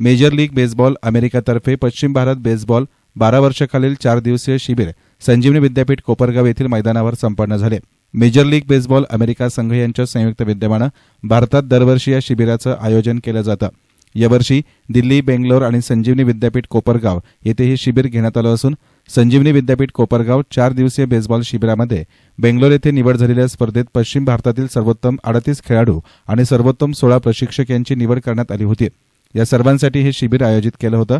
Major league baseball अमेरिकातर्फे पश्चिम Bharat baseball बारा वर्षाखालील चार दिवसीय शिबिर संजीवनी विद्यापीठ कोपरगाव येथील मैदानावर संपन्न झाले. मेजर लीग बेसबॉल अमेरिका संघ यांच्या संयुक्त विद्यमानं भारतात दरवर्षी या शिबिराचं आयोजन केलं जातं. यावर्षी दिल्ली बेंगलोर आणि संजीवनी विद्यापीठ कोपरगाव येथे हे शिबिर घेण्यात आलं असून संजीवनी विद्यापीठ कोपरगाव चार दिवसीय बेसबॉल शिबिरामध्ये बेंगलोर येथे निवड झालेल्या स्पर्धेत पश्चिम भारतातील सर्वोत्तम अडतीस खेळाडू आणि सर्वोत्तम सोळा प्रशिक्षक यांची निवड करण्यात आली होती. या सर्वांसाठी हे शिबिर आयोजित केलं होतं.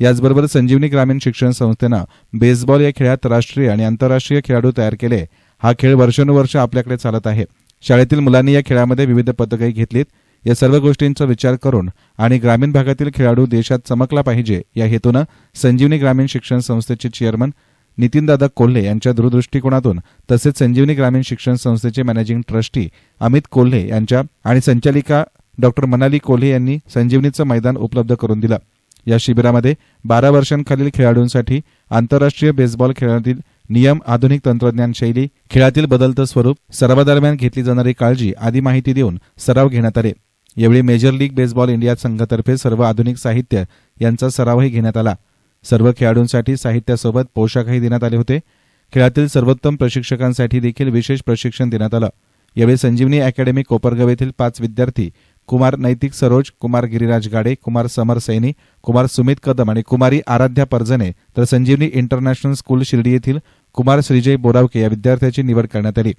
याचबरोबर संजीवनी ग्रामीण शिक्षण संस्थेनं बेसबॉल या खेळात राष्ट्रीय आणि आंतरराष्ट्रीय खेळाडू तयार केले. हा खेळ वर्षानुवर्ष आपल्याकडे चालत आहे. शाळेतील मुलांनी या खेळामध्ये विविध पदकही घेतलीत. या सर्व गोष्टींचा विचार करून आणि ग्रामीण भागातील खेळाडू देशात चमकला पाहिजे या हेतूनं संजीवनी ग्रामीण शिक्षण संस्थेचे चेअरमन नितीनदादा कोल्हे यांच्या दूरदृष्टिकोनातून तसेच संजीवनी ग्रामीण शिक्षण संस्थेचे मॅनेजिंग ट्रस्टी अमित कोल्हे यांच्या आणि संचालिका डॉक्टर मनाली कोल्हे यांनी संजीवनीचं मैदान उपलब्ध करून दिलं. या शिबिरामध्ये बारा वर्षांखालील खेळाडूंसाठी आंतरराष्ट्रीय बेसबॉल खेळातील नियम आधुनिक तंत्रज्ञान शैली खेळातील बदलतं स्वरूप सरावादरम्यान घेतली जाणारी काळजी आदी माहिती देऊन सराव घेण्यात आले. यावेळी मेजर लीग बेसबॉल इंडिया संघातर्फे सर्व आधुनिक साहित्य यांचा सरावही घेण्यात आला. सर्व खेळाडूंसाठी साहित्यासोबत पोशाखही देण्यात आले होते. खेळातील सर्वोत्तम प्रशिक्षकांसाठी देखील विशेष प्रशिक्षण देण्यात आलं. यावेळी संजीवनी अकॅडमी कोपरगाव येथील पाच विद्यार्थी कुमार नैतिक सरोज कुमार गिरिराज गाडे कुमार समर सैनी कुमार सुमित कदम आणि कुमारी आराध्या परजने तर संजीवनी इंटरनॅशनल स्कूल शिर्डी येथील कुमार श्रीजय बोरावके या विद्यार्थ्याची निवड करण्यात आली.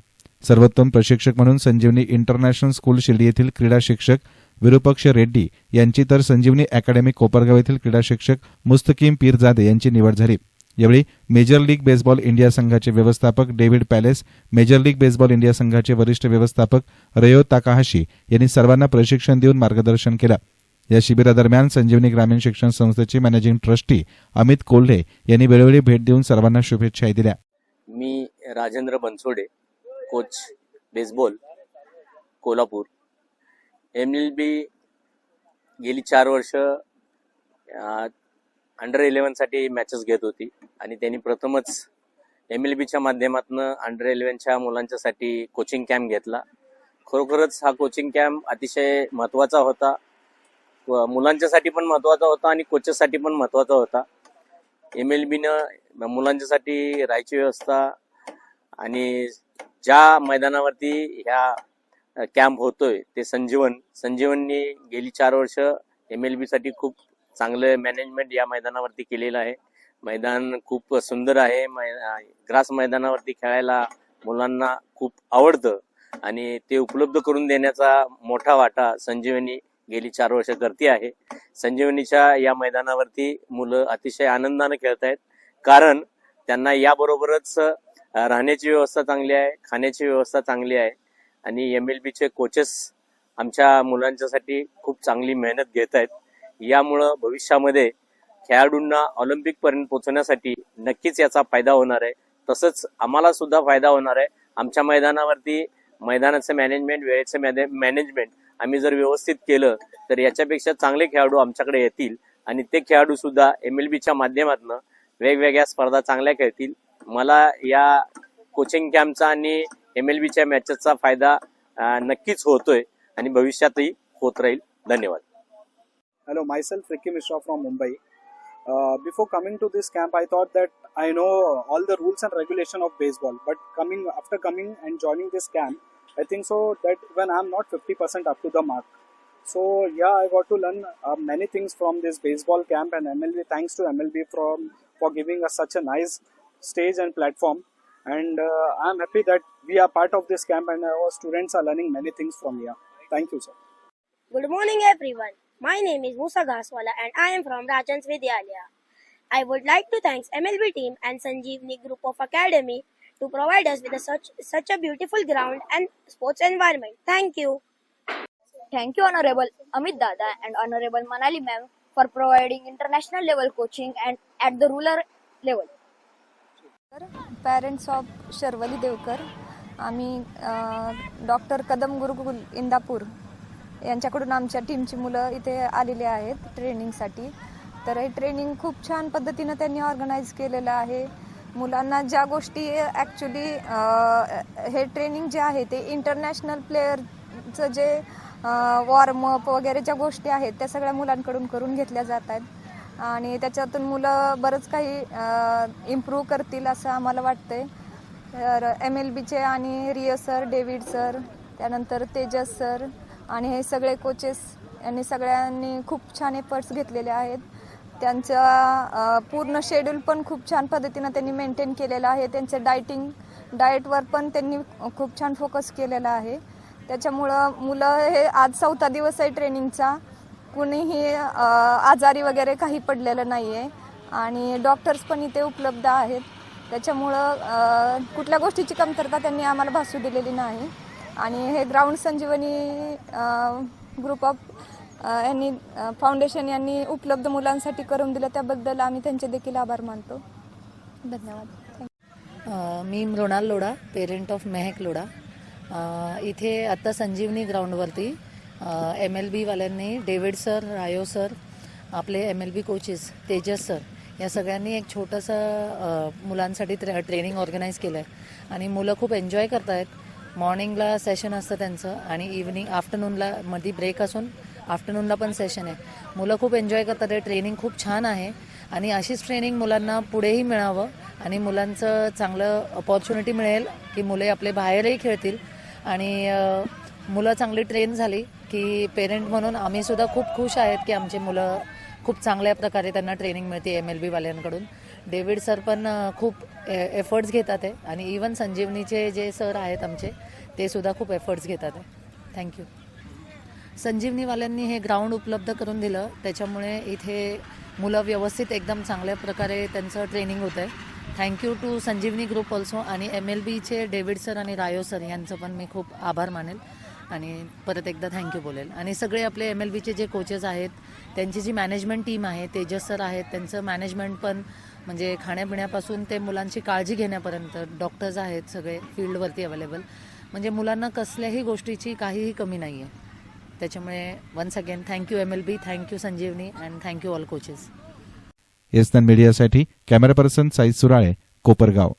सर्वोत्तम प्रशिक्षक म्हणून संजीवनी इंटरनॅशनल स्कूल शिर्डी येथील क्रीडा शिक्षक विरूपक्ष रेड्डी यांची तर संजीवनी अकॅडमी कोपरगाव येथील क्रीडा शिक्षक मुस्तकीम पीरजादे यांची निवड झाली. यावेळी मेजर लीग बेसबॉल इंडिया संघाचे व्यवस्थापक David Palace major league baseball India संघाचे वरिष्ठ व्यवस्थापक रयो ताकाहाशी यांनी सर्वांना प्रशिक्षण देऊन मार्गदर्शन केलं. या शिबिरादरम्यान संजीवनी ग्रामीण शिक्षण संस्थेचे मॅनेजिंग ट्रस्टी अमित कोल्हे यांनी वेळोवेळी भेट देऊन सर्वांना शुभेच्छाही दिल्या. मी Rajendra Bansode coach baseball Kolhapur. M L B गेली चार वर्ष अंडर इलेव्हनसाठी मॅचेस घेत होती. आणि त्यांनी प्रथमच एम एल बीच्या माध्यमातून अंडर इलेव्हनच्या मुलांच्यासाठी कोचिंग कॅम्प घेतला. खरोखरच हा कोचिंग कॅम्प अतिशय महत्त्वाचा होता. व मुलांच्यासाठी पण महत्त्वाचा होता आणि कोचेससाठी पण महत्त्वाचा होता. एम एल बीनं मुलांच्यासाठी राहायची व्यवस्था आणि ज्या मैदानावरती ह्या कॅम्प होतोय ते संजीवन. संजीवननी गेली चार वर्ष एम एल बीसाठी खूप चांगलं मॅनेजमेंट या मैदानावरती केलेलं आहे. मैदान खूप सुंदर आहे. ग्रास मैदानावरती खेळायला मुलांना खूप आवडतं आणि ते उपलब्ध करून देण्याचा मोठा वाटा संजीवनी गेली चार वर्ष करते आहे. संजीवनीच्या या मैदानावरती मुलं अतिशय आनंदाने खेळत आहेत. कारण त्यांना याबरोबरच राहण्याची व्यवस्था चांगली आहे खाण्याची व्यवस्था चांगली आहे आणि एम एल बीचे कोचेस आमच्या मुलांच्यासाठी खूप चांगली मेहनत घेत आहेत. यामुळं भविष्यामध्ये खेळाडूंना ऑलिम्पिक पर्यंत पोहोचण्यासाठी नक्कीच याचा फायदा होणार आहे. तसंच आम्हाला सुद्धा फायदा होणार आहे. आमच्या मैदानावरती मैदानाचं मॅनेजमेंट वेळेचं मॅनेजमेंट आम्ही जर व्यवस्थित केलं तर याच्यापेक्षा चांगले खेळाडू आमच्याकडे येतील. आणि ते खेळाडू सुद्धा एम एल बीच्या माध्यमातून वेगवेगळ्या स्पर्धा चांगल्या खेळतील. मला या कोचिंग कॅम्पचा आणि एम एल बीच्या मॅचेसचा फायदा नक्कीच होतोय आणि भविष्यातही होत राहील. धन्यवाद. Hello, myself Ricky Mishra from Mumbai. Uh, before coming to this camp, I thought that I know all the rules and regulation of baseball. But coming after coming and joining this camp, I think so that when I'm not 50% up to the mark. So yeah, I got to learn uh, many things from this baseball camp and MLB. Thanks to MLB from for giving us such a nice stage and platform. And uh, I'm happy that we are part of this camp and our students are learning many things from here. Thank you, sir. Good morning, everyone. My name is Musa Gaswala and I am from Rajans Vidyalaya. I would like to thank MLB team and Sanjeevni Group of Academy to provide us with a such such a beautiful ground and sports environment. Thank you. Thank you, Honorable Amit Dada and Honorable Manali Ma'am for providing international level coaching and at the rural level. Parents of Sharvali Devkar आम्ही doctor Kadam गुरुकुल इंदापूर यांच्याकडून आमच्या टीमची मुलं इथे आलेली आहेत ट्रेनिंगसाठी तर हे ट्रेनिंग खूप छान पद्धतीनं त्यांनी ऑर्गनाईज केलेलं आहे. मुलांना ज्या गोष्टी ॲक्च्युली हे ट्रेनिंग जे आहे ते इंटरनॅशनल प्लेयरचं जे वॉर्मअप वगैरे ज्या गोष्टी आहेत त्या सगळ्या मुलांकडून करून घेतल्या जात आहेत. आणि त्याच्यातून मुलं बरंच काही इम्प्रूव्ह करतील असं आम्हाला वाटतंय. तर एम एल बीचे आणि रिय सर डेव्हिड सर त्यानंतर तेजस सर आणि हे सगळे कोचेस यांनी सगळ्यांनी खूप छान एफर्ट्स घेतलेले आहेत. त्यांचा पूर्ण शेड्यूल पण खूप छान पद्धतीनं त्यांनी मेंटेन केलेलं आहे. त्यांचं डायटिंग डाएटवर पण त्यांनी खूप छान फोकस केलेला आहे. त्याच्यामुळं मुलं हे आज चौथा दिवस आहे ट्रेनिंगचा कुणीही आजारी वगैरे काही पडलेलं नाही आहे आणि डॉक्टर्स पण इथे उपलब्ध आहेत. त्याच्यामुळं कुठल्या गोष्टीची कमतरता त्यांनी आम्हाला भासू दिलेली नाही. आणि हे ग्राउंड संजीवनी ग्रुप ऑफ यांनी फाउंडेशन यांनी उपलब्ध मुलांसाठी करून दिलं. त्याबद्दल आम्ही त्यांचे देखील आभार मानतो. धन्यवाद. मी मृणाल लोढा पेरेंट ऑफ मेहक लोढा. इथे आत्ता संजीवनी ग्राउंडवरती एम एल बीवाल्यांनी डेव्हिड सर रायो सर आपले M L B coaches Tejas sir या सगळ्यांनी एक छोटंसं मुलांसाठी ट्रे ट्रेनिंग ऑर्गनाईज केलं आहे आणि मुलं खूप एन्जॉय करत आहेत मॉर्निंगला सेशन असतं त्यांचं आणि इव्हनिंग आफ्टरनूनला मध्ये ब्रेक असून आफ्टरनूनला पण सेशन आहे. मुलं खूप एन्जॉय करतात हे ट्रेनिंग खूप छान आहे. आणि अशीच ट्रेनिंग मुलांना पुढेही मिळावं आणि मुलांचं चांगलं अपॉर्च्युनिटी मिळेल की मुले आपले बाहेरही खेळतील. आणि मुलं चांगली ट्रेन झाली की पेरेंट म्हणून आम्ही सुद्धा खूप खुश आहेत की आमचे मुलं खूप चांगल्या प्रकारे त्यांना ट्रेनिंग मिळते एम एल बीवाल्यांकडून डेव्हिड सर पण खूप एफर्ट्स घेतात आहे. आणि इवन संजीवनीचे जे सर आहेत आमचे ते सुद्धा खूप एफर्ट्स घेतात आहे. थँक्यू संजीवनीवाल्यांनी हे ग्राउंड उपलब्ध करून दिलं. त्याच्यामुळे इथे मुलं व्यवस्थित एकदम चांगल्या प्रकारे त्यांचं ट्रेनिंग होतं आहे thank you to Sanjivani group also आणि एम एल बीचे डेव्हिड सर आणि रायो सर यांचं पण मी खूप आभार मानेल. आणि परत एकदा थँक्यू बोलेल. आणि सगळे आपले एम एल बीचे जे कोचेस आहेत त्यांची जी मॅनेजमेंट टीम आहे तेजस सर आहेत त्यांचं मॅनेजमेंट पण म्हणजे खाण्यापिण्यापासून ते मुलांची काळजी घेण्यापर्यंत डॉक्टर्स आहेत सगळे फील्डवरती अवेलेबल म्हणजे मुलांना कसल्याही गोष्टीची काहीही कमी नाही आहे त्याच्यामुळे once again thank you M L B thank you Sanjivani and thank you all coaches एसनन मीडियासाठी कॅमेरा पर्सन साई सुराळे कोपरगाव